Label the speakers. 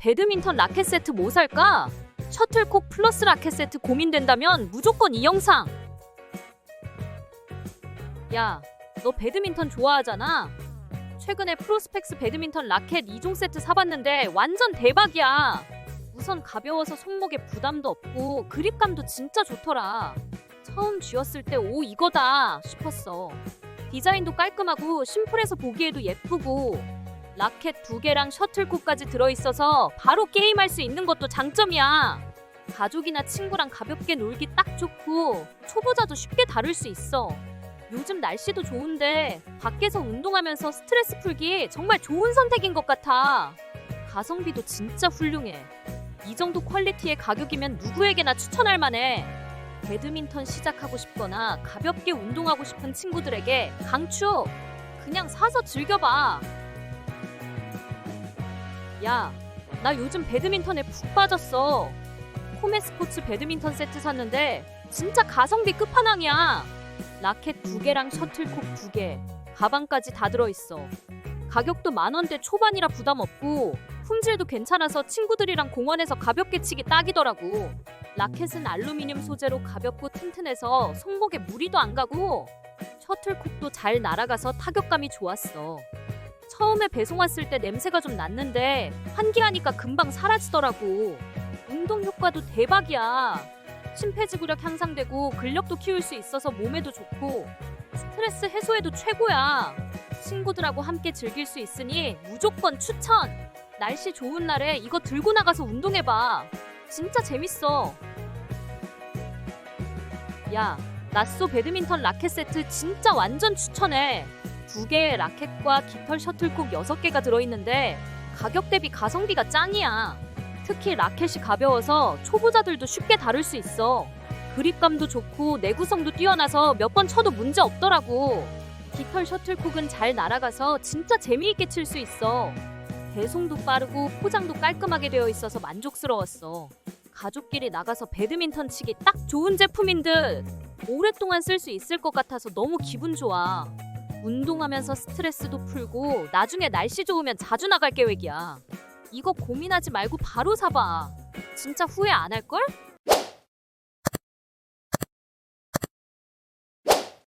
Speaker 1: 배드민턴 라켓 세트 뭐 살까? 셔틀콕 플러스 라켓 세트 고민된다면 무조건 이 영상. 야, 너 배드민턴 좋아하잖아. 최근에 프로스펙스 배드민턴 라켓 2종 세트 사봤는데 완전 대박이야. 우선 가벼워서 손목에 부담도 없고 그립감도 진짜 좋더라. 처음 쥐었을 때 오 이거다 싶었어. 디자인도 깔끔하고 심플해서 보기에도 예쁘고 라켓 두 개랑 셔틀콕까지 들어있어서 바로 게임할 수 있는 것도 장점이야. 가족이나 친구랑 가볍게 놀기 딱 좋고 초보자도 쉽게 다룰 수 있어. 요즘 날씨도 좋은데 밖에서 운동하면서 스트레스 풀기 정말 좋은 선택인 것 같아. 가성비도 진짜 훌륭해. 이 정도 퀄리티의 가격이면 누구에게나 추천할 만해. 배드민턴 시작하고 싶거나 가볍게 운동하고 싶은 친구들에게 강추! 그냥 사서 즐겨봐. 야, 나 요즘 배드민턴에 푹 빠졌어. 코메 스포츠 배드민턴 세트 샀는데 진짜 가성비 끝판왕이야. 라켓 두 개랑 셔틀콕 두 개, 가방까지 다 들어있어. 가격도 만 원대 초반이라 부담 없고 품질도 괜찮아서 친구들이랑 공원에서 가볍게 치기 딱이더라고. 라켓은 알루미늄 소재로 가볍고 튼튼해서 손목에 무리도 안 가고 셔틀콕도 잘 날아가서 타격감이 좋았어. 처음에 배송 왔을 때 냄새가 좀 났는데 환기하니까 금방 사라지더라고. 운동 효과도 대박이야. 심폐지구력 향상되고 근력도 키울 수 있어서 몸에도 좋고 스트레스 해소에도 최고야. 친구들하고 함께 즐길 수 있으니 무조건 추천. 날씨 좋은 날에 이거 들고 나가서 운동해봐. 진짜 재밌어. 야, 나쏘 배드민턴 라켓 세트 진짜 완전 추천해. 두 개의 라켓과 깃털 셔틀콕 여섯 개가 들어있는데 가격 대비 가성비가 짱이야. 특히 라켓이 가벼워서 초보자들도 쉽게 다룰 수 있어. 그립감도 좋고 내구성도 뛰어나서 몇 번 쳐도 문제 없더라고. 깃털 셔틀콕은 잘 날아가서 진짜 재미있게 칠 수 있어. 배송도 빠르고 포장도 깔끔하게 되어 있어서 만족스러웠어. 가족끼리 나가서 배드민턴 치기 딱 좋은 제품인 듯. 오랫동안 쓸 수 있을 것 같아서 너무 기분 좋아. 운동하면서 스트레스도 풀고 나중에 날씨 좋으면 자주 나갈 계획이야. 이거 고민하지 말고 바로 사봐. 진짜 후회 안 할걸?